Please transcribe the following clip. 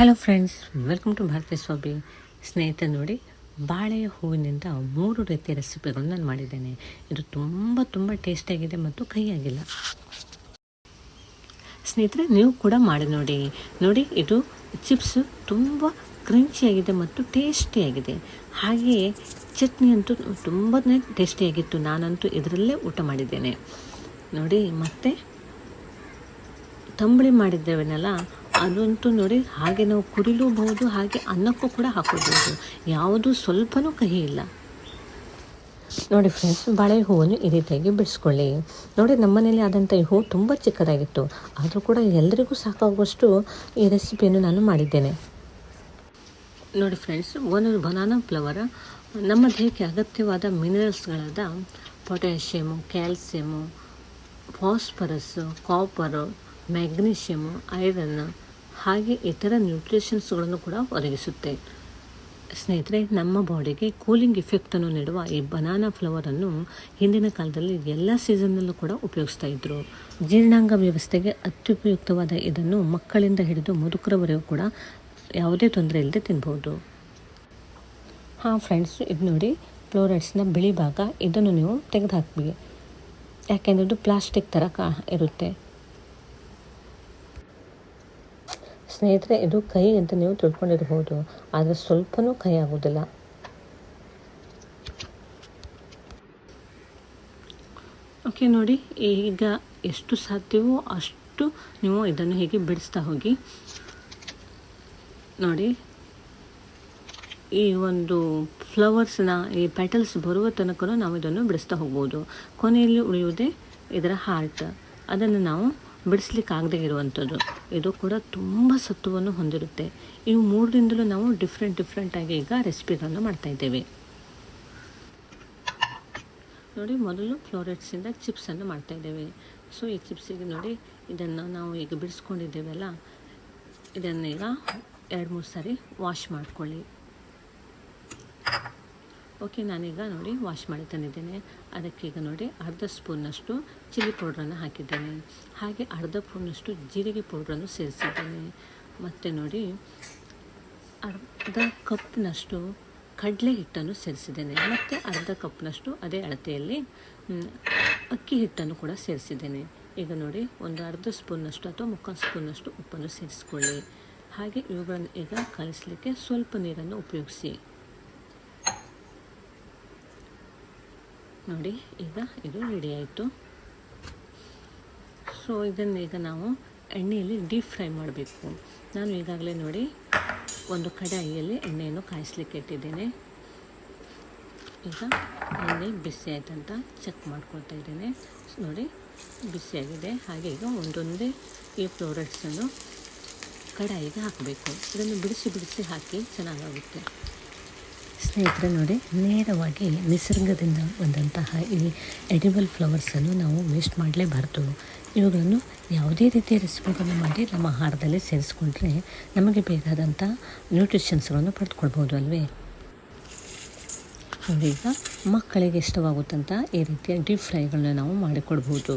Hello friends welcome to ಭಾರತೀಯ ಸ್ವಾಮಿ ಸ್ನೇಹಿತ ನೋಡಿ, ಬಾಳೆ ಹೂವಿನಿಂದ ಮೂರು ರೀತಿಯ ರೆಸಿಪಿಗಳನ್ನು ನಾನು ಮಾಡಿದ್ದೇನೆ. ಇದು ತುಂಬ ತುಂಬ ಟೇಸ್ಟಿಯಾಗಿದೆ ಮತ್ತು ಕೈಯಾಗಿಲ್ಲ. ಸ್ನೇಹಿತರೆ, ನೀವು ಕೂಡ ಮಾಡಿ ನೋಡಿ. ನೋಡಿ, ಇದು ಚಿಪ್ಸ್ ತುಂಬ ಕ್ರಂಚಿಯಾಗಿದೆ ಮತ್ತು ಟೇಸ್ಟಿಯಾಗಿದೆ ಹಾಗೆಯೇ ಚಟ್ನಿ ಅಂತೂ ತುಂಬಾ ಟೇಸ್ಟಿಯಾಗಿತ್ತು ನಾನಂತೂ ಇದರಲ್ಲೇ ಊಟ ಮಾಡಿದ್ದೇನೆ. ನೋಡಿ, ಮತ್ತು ತಂಬಳಿ ಮಾಡಿದ್ದೇವೆನಲ್ಲ ಅದಂತೂ ನೋಡಿ ಹಾಗೆ ನಾವು ಕುಡಿಲೂಬಹುದು, ಹಾಗೆ ಅನ್ನಕ್ಕೂ ಕೂಡ ಹಾಕೋಬಹುದು ಯಾವುದು ಸ್ವಲ್ಪನೂ ಕಹಿ ಇಲ್ಲ. ನೋಡಿ ಫ್ರೆಂಡ್ಸ್ ಬಾಳೆ ಹೂವನ್ನು ಈ ರೀತಿಯಾಗಿ ಬಿಡಿಸ್ಕೊಳ್ಳಿ. ನೋಡಿ ನಮ್ಮನೇಲಿ ಆದಂಥ ಈ ಹೂವು ತುಂಬ ಚಿಕ್ಕದಾಗಿತ್ತು. ಆದರೂ ಕೂಡ ಎಲ್ಲರಿಗೂ ಸಾಕಾಗುವಷ್ಟು ಈ ರೆಸಿಪಿಯನ್ನು ನಾನು ಮಾಡಿದ್ದೇನೆ. ನೋಡಿ ಫ್ರೆಂಡ್ಸ್ ಒಂದು ಬನಾನಾ ಫ್ಲವರ್, ನಮ್ಮ ದೇಹಕ್ಕೆ ಅಗತ್ಯವಾದ ಮಿನರಲ್ಸ್ಗಳಾದ potassium calcium phosphorus copper magnesium iron ಹಾಗೆ ಇತರ ನ್ಯೂಟ್ರಿಷನ್ಸ್ಗಳನ್ನು ಕೂಡ ಒದಗಿಸುತ್ತೆ. ಸ್ನೇಹಿತರೆ, ನಮ್ಮ ಬಾಡಿಗೆ ಕೂಲಿಂಗ್ ಇಫೆಕ್ಟನ್ನು ನೀಡುವ ಈ ಬನಾನಾ ಫ್ಲವರನ್ನು ಹಿಂದಿನ ಕಾಲದಲ್ಲಿ ಎಲ್ಲ ಸೀಸನ್ನಲ್ಲೂ ಕೂಡ ಉಪಯೋಗಿಸ್ತಾ ಇದ್ದರು ಜೀರ್ಣಾಂಗ ವ್ಯವಸ್ಥೆಗೆ ಅತ್ಯುಪಯುಕ್ತವಾದ ಇದನ್ನು ಮಕ್ಕಳಿಂದ ಹಿಡಿದು ಮುದುಕರವರೆಗೂ ಕೂಡ ಯಾವುದೇ ತೊಂದರೆ ಇಲ್ಲದೆ ತಿನ್ಬೋದು. ಹಾಂ ಫ್ರೆಂಡ್ಸ್ ಇದು ನೋಡಿ ಫ್ಲೋರೈಡ್ಸ್ನ ಬಿಳಿ ಭಾಗ ಇದನ್ನು ನೀವು ತೆಗೆದು ಯಾಕೆಂದ್ರೆ ಯಾಕೆಂದರೆ ಇದು ಪ್ಲಾಸ್ಟಿಕ್ ಥರ ಕಾ ಇರುತ್ತೆ. ಸ್ನೇಹಿತರೆ, ಇದು ಕೈ ಅಂತ ನೀವು ತಿಳ್ಕೊಂಡಿರ್ಬೋದು. ಆದರೆ ಸ್ವಲ್ಪನೂ ಕೈ ಆಗೋದಿಲ್ಲ. ಓಕೆ, ನೋಡಿ, ಈಗ ಎಷ್ಟು ಸಾಧ್ಯವೋ ಅಷ್ಟು ನೀವು ಇದನ್ನು ಹೀಗೆ ಬಿಡಿಸ್ತಾ ಹೋಗಿ. ನೋಡಿ, ಈ ಒಂದು ಫ್ಲವರ್ಸ್ನ, ಈ ಪೆಟಲ್ಸ್ ಬರುವ ತನಕ ನಾವು ಇದನ್ನು ಬಿಡಿಸ್ತಾ ಹೋಗ್ಬೋದು. ಕೊನೆಯಲ್ಲಿ ಉಳಿಯುವುದೇ ಇದರ ಹಾರ್ಟ್ ಅದನ್ನು ನಾವು ಬಿಡಿಸ್ಲಿಕ್ಕೆ ಆಗದೆ ಇರುವಂಥದ್ದು. ಇದು ಕೂಡ ತುಂಬ ಸತ್ವವನ್ನು ಹೊಂದಿರುತ್ತೆ. ಇವು ಮೂರರಿಂದಲೂ ನಾವು ಡಿಫ್ರೆಂಟ್ ಡಿಫ್ರೆಂಟಾಗಿ ಈಗ ರೆಸಿಪಿಗಳನ್ನು ಮಾಡ್ತಾಯಿದ್ದೇವೆ ನೋಡಿ, ಮೊದಲು ಫ್ಲೋರೆಟ್ಸಿಂದ ಚಿಪ್ಸನ್ನು ಮಾಡ್ತಾಯಿದ್ದೇವೆ ಸೊ ಈ ಚಿಪ್ಸಿಗೆ ನೋಡಿ, ಇದನ್ನು ನಾವು ಈಗ ಬಿಡಿಸ್ಕೊಂಡಿದ್ದೇವಲ್ಲ, ಇದನ್ನೀಗ ಎರಡು ಮೂರು ಸಾರಿ ವಾಶ್ ಮಾಡ್ಕೊಳ್ಳಿ. ಓಕೆ, ನಾನೀಗ ನೋಡಿ ವಾಶ್ ಮಾಡಿ ತಂದಿದ್ದೇನೆ. ಅದಕ್ಕೀಗ ನೋಡಿ ಅರ್ಧ ಸ್ಪೂನ್ನಷ್ಟು ಚಿಲ್ಲಿ ಪೌಡ್ರನ್ನು ಹಾಕಿದ್ದೇನೆ. ಹಾಗೆ ಅರ್ಧ ಸ್ಪೂನಷ್ಟು ಜೀರಿಗೆ ಪೌಡ್ರನ್ನು ಸೇರಿಸಿದ್ದೇನೆ. ಮತ್ತು ನೋಡಿ ಅರ್ಧ ಕಪ್ನಷ್ಟು ಕಡಲೆ ಹಿಟ್ಟನ್ನು ಸೇರಿಸಿದ್ದೇನೆ. ಮತ್ತು ಅರ್ಧ ಕಪ್ನಷ್ಟು ಅದೇ ಅಳತೆಯಲ್ಲಿ ಅಕ್ಕಿ ಹಿಟ್ಟನ್ನು ಕೂಡ ಸೇರಿಸಿದ್ದೇನೆ. ಈಗ ನೋಡಿ ಒಂದು ಅರ್ಧ ಸ್ಪೂನ್ನಷ್ಟು ಅಥವಾ ಮುಕ್ಕಾಲು ಸ್ಪೂನ್ನಷ್ಟು ಉಪ್ಪನ್ನು ಸೇರಿಸ್ಕೊಳ್ಳಿ. ಹಾಗೆ ಇವುಗಳನ್ನು ಈಗ ಕಲಿಸಲಿಕ್ಕೆ ಸ್ವಲ್ಪ ನೀರನ್ನು ಉಪಯೋಗಿಸಿ. ನೋಡಿ, ಈಗ ಇದು ರೆಡಿ ಆಯಿತು. ಸೊ ಇದನ್ನು ಈಗ ನಾವು ಎಣ್ಣೆಯಲ್ಲಿ ಡೀಪ್ ಫ್ರೈ ಮಾಡಬೇಕು. ನಾನು ಈಗಾಗಲೇ ನೋಡಿ ಒಂದು ಕಡಾಯಿಯಲ್ಲಿ ಎಣ್ಣೆಯನ್ನು ಕಾಯಿಸ್ಲಿಕ್ಕೆ ಇಟ್ಟಿದ್ದೇನೆ. ಈಗ ಎಣ್ಣೆ ಬಿಸಿ ಆಯ್ತಂತ ಚೆಕ್ ಮಾಡ್ಕೊಳ್ತಾ ಇದ್ದೇನೆ. ನೋಡಿ ಬಿಸಿಯಾಗಿದೆ ಹಾಗೆ ಈಗ ಒಂದೊಂದೇ ಈ ಫ್ಲೋರಟ್ಸನ್ನು ಕಡಾಯಿಗೆ ಹಾಕಬೇಕು. ಇದನ್ನು ಬಿಡಿಸಿ ಬಿಡಿಸಿ ಹಾಕಿ ಚೆನ್ನಾಗಾಗುತ್ತೆ. ಸ್ನೇಹಿತರೆ, ನೋಡಿ, ನೇರವಾಗಿ ನಿಸರ್ಗದಿಂದ ಬಂದಂತಹ ಈ ಎಡಿಬಲ್ ಫ್ಲವರ್ಸನ್ನು ನಾವು ವೇಸ್ಟ್ ಮಾಡಲೇಬಾರ್ದು. ಇವುಗಳನ್ನು ಯಾವುದೇ ರೀತಿಯ ರೆಸಿಪಿಗಳನ್ನು ಮಾಡಿ ನಮ್ಮ ಆಹಾರದಲ್ಲಿ ಸೇರಿಸ್ಕೊಂಡ್ರೆ ನಮಗೆ ಬೇಕಾದಂಥ ನ್ಯೂಟ್ರಿಷನ್ಸ್ಗಳನ್ನು ಪಡೆದುಕೊಳ್ಬೋದು ಅಲ್ವೇ? ಈಗ ಮಕ್ಕಳಿಗೆ ಇಷ್ಟವಾಗುತ್ತಂಥ ಈ ರೀತಿಯ ಡೀಪ್ ಫ್ರೈಗಳನ್ನ ನಾವು ಮಾಡಿಕೊಡ್ಬೋದು